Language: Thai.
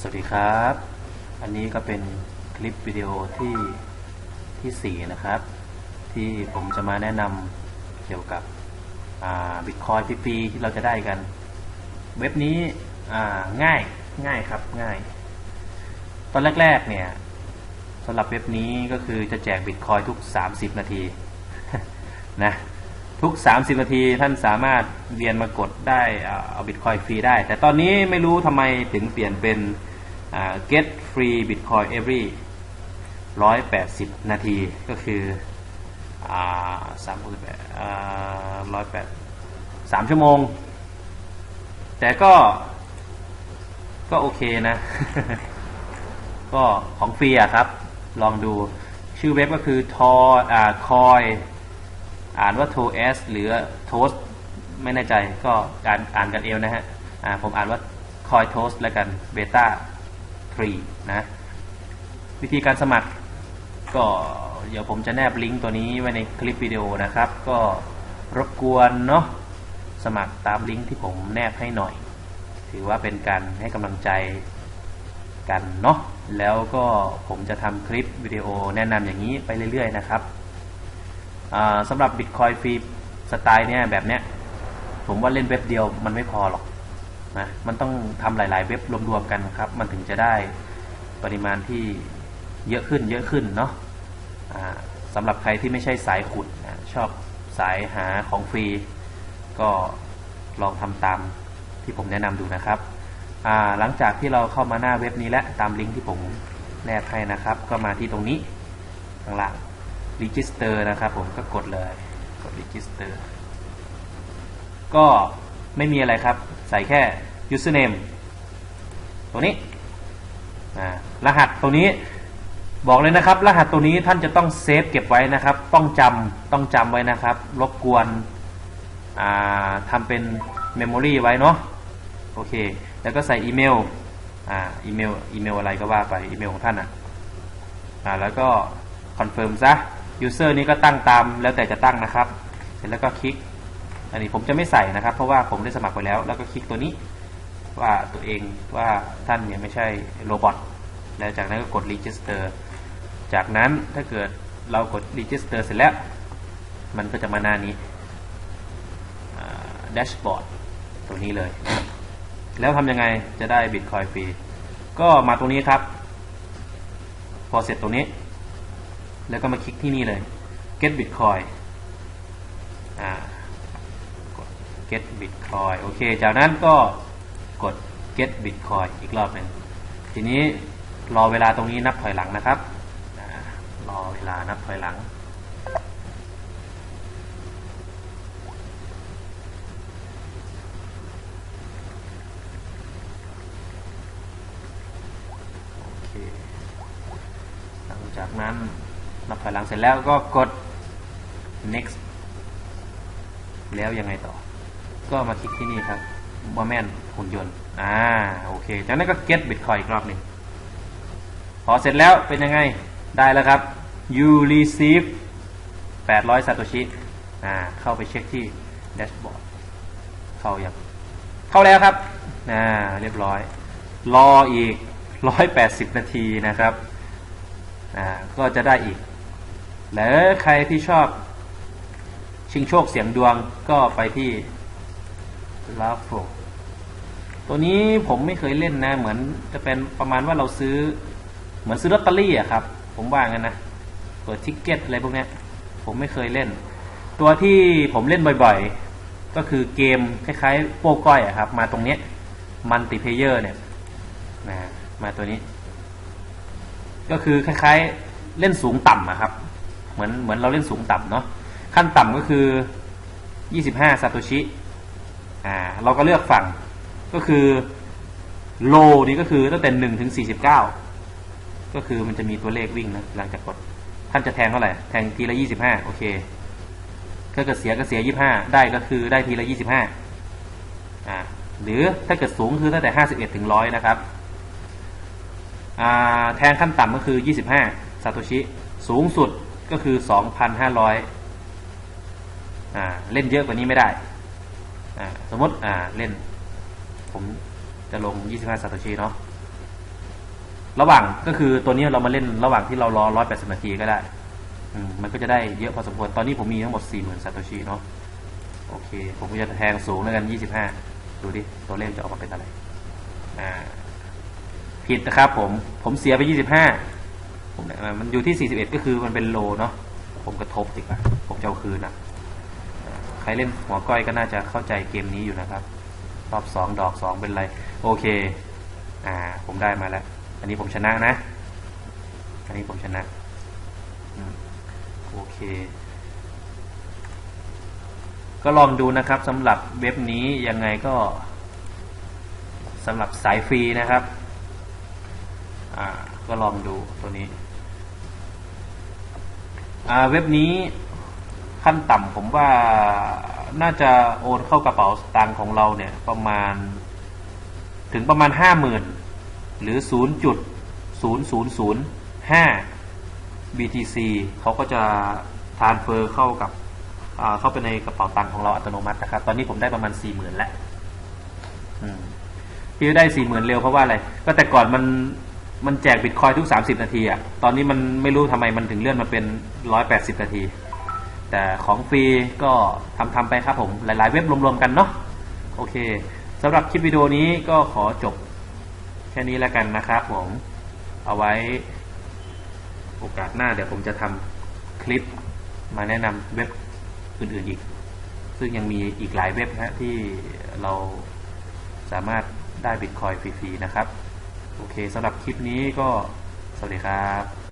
สวัสดีครับ อันนี้ก็เป็นคลิปวิดีโอที่ที่4นะครับ ที่ผมจะมาแนะนำเกี่ยวกับบิตคอยฟรีๆที่เราจะได้กัน เว็บนี้ง่ายง่ายครับง่าย ตอนแรกๆเนี่ยสำหรับเว็บนี้ก็คือจะแจกบิตคอยทุก 30 นาทีนะ ทุก 30 นาทีท่านสามารถเรียนมากดได้เอาบิตคอยฟรีได้ แต่ตอนนี้ไม่รู้ทำไมถึงเปลี่ยนเป็น get free bitcoin every 180 นาทีก็คือสามสิบแปดร้อยแปดสามชั่วโมง แต่ก็ ก็โอเคนะ ก็ของฟรีอะครับ ลองดูชื่อเว็บก็คือทออ่าคอย อ่านว่าโทเอสหรือโทสไม่แน่ใจก็อ่านอ่านกันเอวนะฮะผมอ่านว่าคอยโทสแล้วกันเบต้าฟรีนะวิธีการสมัครก็เดี๋ยวผมจะแนบลิงก์ตัวนี้ไว้ในคลิปวิดีโอนะครับ ก็รบกวนเนาะสมัครตามลิงก์ที่ผมแนบให้หน่อย ถือว่าเป็นการให้กำลังใจกันเนาะแล้วก็ผมจะทำคลิปวิดีโอแนะนำอย่างนี้ไปเรื่อย ๆ นะครับ สำหรับ Bitcoin ฟรีสไตล์เนี่ยแบบเนี้ยผมว่าเล่นเว็บเดียวมันไม่พอหรอกนะมันต้องทำหลาย ๆ เว็บรวมๆกันครับ มันถึงจะได้ปริมาณที่เยอะขึ้นเยอะขึ้นเนาะะสำหรับใครที่ไม่ใช่สายขุดนะชอบสายหาของฟรี ก็ลองทำตามที่ผมแนะนำดูนะครับหลังจากที่เราเข้ามาหน้าเว็บนี้แล้วตามลิงก์ที่ผมแนบให้นะครับ ก็มาที่ตรงนี้ข้างล่าง register นะครับผมก็กดเลย กด register ก็ไม่มีอะไรครับ ใส่แค่ username ตรงนี้รหัสตรงนี้บอกเลยนะครับ รหัสตัวนี้ท่านจะต้องเซฟเก็บไว้นะครับ ต้องจำต้องจำไว้นะครับ รบกวนทำเป็นเมมโมรีไว้เนาะโอเค แล้วก็ใส่อีเมลอ่าอีเมลอีเมลอะไรก็ว่าไปอีเมลของท่านอะอ่าแล้วก็คอนเฟิร์มซะ ยูเซอร์นี้ก็ตั้งตามแล้วแต่จะตั้งนะครับ เสร็จแล้วก็คลิก อันนี้ผมจะไม่ใส่นะครับ เพราะว่าผมได้สมัครไปแล้ว แล้วก็คลิกตัวนี้ว่าตัวเองว่าท่านเนี่ยไม่ใช่โรบอทแล้วจากนั้นก็กด register จากนั้นถ้าเกิดเรากด register เสร็จแล้ว มันก็จะมาหน้านี้ dashboard ตัวนี้เลย แล้วทำยังไงจะได้ Bitcoin ฟรี ก็มาตรงนี้ครับ พอเสร็จตรงนี้ แล้วก็มาคลิกที่นี่เลย get bitcoin อ่ากด get bitcoin โอเค จากนั้นก็กด get bitcoin อีกรอบหนึ่งทีนี้รอเวลาตรงนี้นับถอยหลังนะครับ รอเวลานับถอยหลัง โอเค หลังจากนั้น อยหลังเสร็จแล้วก็กด next แล้วยังไงต่อ ก็มาคลิกที่นี่ครับว่าแมนหุ่นยนต์ อ่า โอเค จากนั้นก็ get bitcoin อีกรอบหนึ่งพอเสร็จแล้วเป็นยังไง ได้แล้วครับ you receive 800ซาโตชิ อ่า เข้าไปเช็คที่แดชบอร์ดเข้าอยังเข้าแล้วครับ อ่า เรียบร้อย รออีก 180 นาทีนะครับ อ่า ก็จะได้อีก หรือใครที่ชอบชิงโชคเสียงดวงก็ไปที่ลาฟโฟตัวนี้ผมไม่เคยเล่นนะ เหมือนจะเป็นประมาณว่าเราซื้อ เหมือนซื้อลอตเตอรี่อะครับ ผมว่างั้นนะเปิดทิกเก็ตอะไรพวกนี้ผมไม่เคยเล่น ตัวที่ผมเล่นบ่อยๆ ก็คือเกมคล้ายๆ โป้ก้อยอะครับ มาตรงนี้มันติเพเยอร์เนี่ยนะมาตัวนี้ ก็คือคล้ายๆ เล่นสูงต่ำอะครับ เหมือนเหมือนเราเล่นสูงต่ำเนาะขั้นต่ำก็คือ 25ซาโตชิอ่าเราก็เลือกฝั่งก็คือโลนี่ก็คือตั้งแต่หนึ่งถึงสี่สิบเก้าก็คือมันจะมีตัวเลขวิ่งนะหลังจากกดท่านจะแทงเท่าไหร่ แทงทีละยี่สิบห้าโอเคถ้าเกิดเสียก็เสียยี่ห้าได้ก็คือได้ทีละยี่สิบห้าอ่าหรือถ้าเกิดสูงคือตั้งแต่ห้าสิบเอ็ดถึงร้อยนะครับอ่าแทงขั้นต่ำก็คือยี่สิบห้าซาโตชิ สูงสุด ก็คือสองพันห้าร้อยอ่าเล่นเยอะกว่านี้ไม่ได้อ่าสมมติอ่าเล่น ผมจะลงยี่สิบห้าซาโตชิเนาะระหว่างก็คือตัวนี้เรามาเล่นระหว่างที่เรารอร้อยแปดสิบนาทีก็ได้มมันก็จะได้เยอะพอสมควร ตอนนี้ผมมีทั้งหมดสี่หมื่นซาโตชิเนาะโอเค ผมก็จะแทงสูงแล้วกันยี่สิบห้าดูดิ ตัวเลขจะออกมาเป็นอะไร อ่า ผิดนะครับผม ผมเสียไปยี่สิบห้า ผมเนี่ยมันอยู่ที่สี่สิบเอ็ดก็คือมันเป็นโลเนาะผมกระทบดีกว่าผมจะเอาคืนอะอ่าใครเล่นหัวก้อยก็น่าจะเข้าใจเกมนี้อยู่นะครับ รอบสองดอกสองเป็นไร โอเค อ่า ผมได้มาแล้ว อันนี้ผมชนะนะ อันนี้ผมชนะโอเค ก็ลองดูนะครับสำหรับเว็บนี้ยังไงก็สำหรับสายฟรีนะครับ อ่า ก็ลองดูตัวนี้ เว็บนี้ขั้นต่ำผมว่าน่าจะโอนเข้ากระเป๋าสตางค์ของเราเนี่ยประมาณถึงประมาณห้าหมื่นหรือศูนย์จุดศูนย์ศูนย์ศูนย์ห้า BTC เขาก็จะทานเฟอร์เข้ากับเข้าไปในกระเป๋าตังค์ของเราอัตโนมัตินะครับ ตอนนี้ผมได้ประมาณสี่หมื่นแล้วอืมที่ได้สี่หมื่นเร็วเพราะว่าอะไร ก็แต่ก่อนมัน มันแจกบิตคอยทุกสามสิบนาทีอะตอนนี้มันไม่รู้ทำไมมันถึงเลื่อนมาเป็นร้อยแปดสิบนาที แต่ของฟรีก็ทำทำไปครับผมหลายๆ เว็บรวมๆกันเนาะโอเคสำหรับคลิปวิดีโอนี้ก็ขอจบแค่นี้แล้วกันนะครับผม เอาไว้โอกาสหน้าเดี๋ยวผมจะทำคลิปมาแนะนำเว็บอื่นๆอีก ซึ่งยังมีอีกหลายเว็บนะที่เราสามารถได้บิตคอยฟรีๆนะครับ โอเคสำหรับคลิปนี้ก็สวัสดีครับ